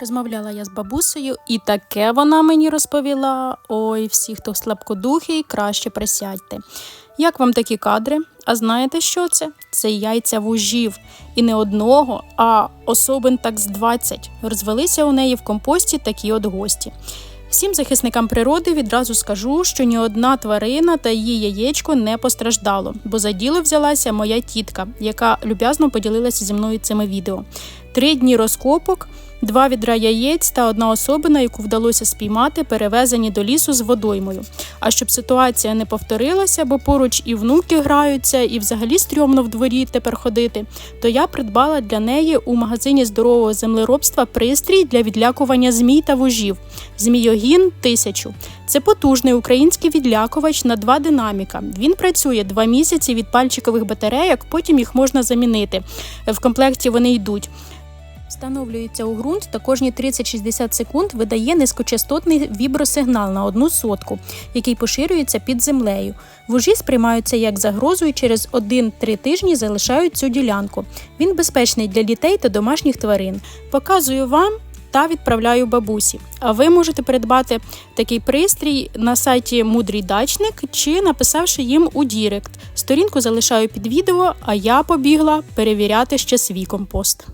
Розмовляла я з бабусею, і таке вона мені розповіла. Ой, всі, хто слабкодухий, краще присядьте. Як вам такі кадри? А знаєте, що це? Це яйця вужів. І не одного, а особин так з 20. Розвелися у неї в компості такі от гості. Всім захисникам природи відразу скажу, що ні одна тварина та її яєчко не постраждало, бо за діло взялася моя тітка, яка люб'язно поділилася зі мною цими відео. Три дні розкопок, два відра яєць та одна особина, яку вдалося спіймати, перевезені до лісу з водоймою. А щоб ситуація не повторилася, бо поруч і внуки граються, і взагалі стрьомно в дворі тепер ходити, то я придбала для неї у магазині здорового землеробства пристрій для відлякування змій та вужів. Змійогін 1000. Це потужний український відлякувач на два динаміка. Він працює два місяці від пальчикових батарейок, потім їх можна замінити. В комплекті вони йдуть. Встановлюється у ґрунт та кожні 30-60 секунд видає низькочастотний вібросигнал на одну сотку, який поширюється під землею. Вужі сприймаються як загрозу і через 1-3 тижні залишають цю ділянку. Він безпечний для дітей та домашніх тварин. Показую вам. Та відправляю бабусі. А ви можете придбати такий пристрій на сайті Мудрий Дачник чи написавши їм у Дірект. Сторінку залишаю під відео, а я побігла перевіряти ще свій компост.